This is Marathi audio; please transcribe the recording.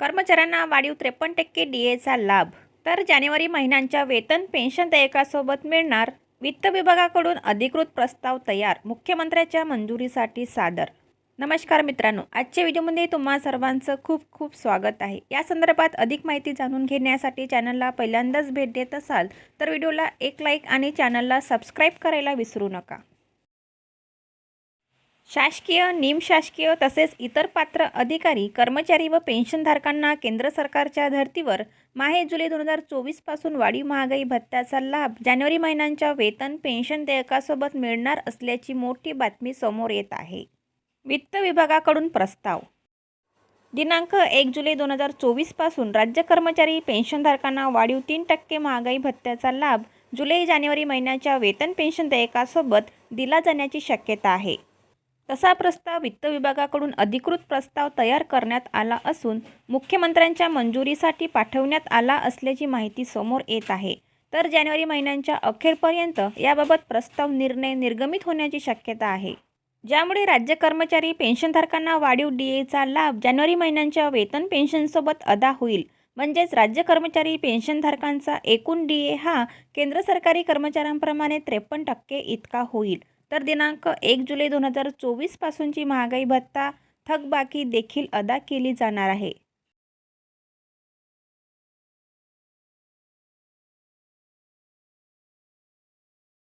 कर्मचाऱ्यांना वाढीव त्रेपन्न टक्के डी एचा लाभ. तर जानेवारी महिन्यांच्या वेतन पेन्शन देयकासोबत मिळणार वित्त विभागाकडून अधिकृत प्रस्ताव तयार मुख्यमंत्र्याच्या मंजुरीसाठी सादर. नमस्कार मित्रांनो आजच्या व्हिडिओमध्ये तुम्हा सर्वांचं खूप खूप स्वागत आहे. या संदर्भात अधिक माहिती जाणून घेण्यासाठी चॅनलला पहिल्यांदाच भेट देत असाल तर व्हिडिओला एक लाईक आणि चॅनलला सबस्क्राईब करायला विसरू नका. शासकीय निमशासकीय तसेच इतर पात्र अधिकारी कर्मचारी व पेन्शनधारकांना केंद्र सरकारच्या धर्तीवर माहे जुलै दोन हजार चोवीसपासून वाढीव महागाई भत्त्याचा लाभ जानेवारी महिन्यांच्या वेतन पेन्शन देयकासोबत मिळणार असल्याची मोठी बातमी समोर येत आहे. वित्त विभागाकडून प्रस्ताव. दिनांक एक जुलै दोन हजार चोवीसपासून राज्य कर्मचारी पेन्शनधारकांना वाढीव तीन टक्के महागाई भत्त्याचा लाभ जुलै जानेवारी महिन्याच्या वेतन पेन्शन देयकासोबत दिला जाण्याची शक्यता आहे. तसा प्रस्ताव वित्त विभागाकडून अधिकृत प्रस्ताव तयार करण्यात आला असून मुख्यमंत्र्यांच्या मंजुरीसाठी पाठवण्यात आला असल्याची माहिती समोर येत आहे. तर जानेवारी महिन्यांच्या अखेरपर्यंत याबाबत प्रस्ताव निर्णय निर्गमित होण्याची शक्यता आहे. ज्यामुळे राज्य कर्मचारी पेन्शनधारकांना वाढीव डी एचा लाभ जानेवारी महिन्यांच्या वेतन पेन्शनसोबत अदा होईल. म्हणजेच राज्य कर्मचारी पेन्शनधारकांचा एकूण डी ए हा केंद्र सरकारी कर्मचाऱ्यांप्रमाणे त्रेपन्न टक्के इतका होईल. तर दिनांक एक जुलै दोन हजार चोवीसपासूनची महागाई भत्ता थकबाकी देखील अदा केली जाणार आहे.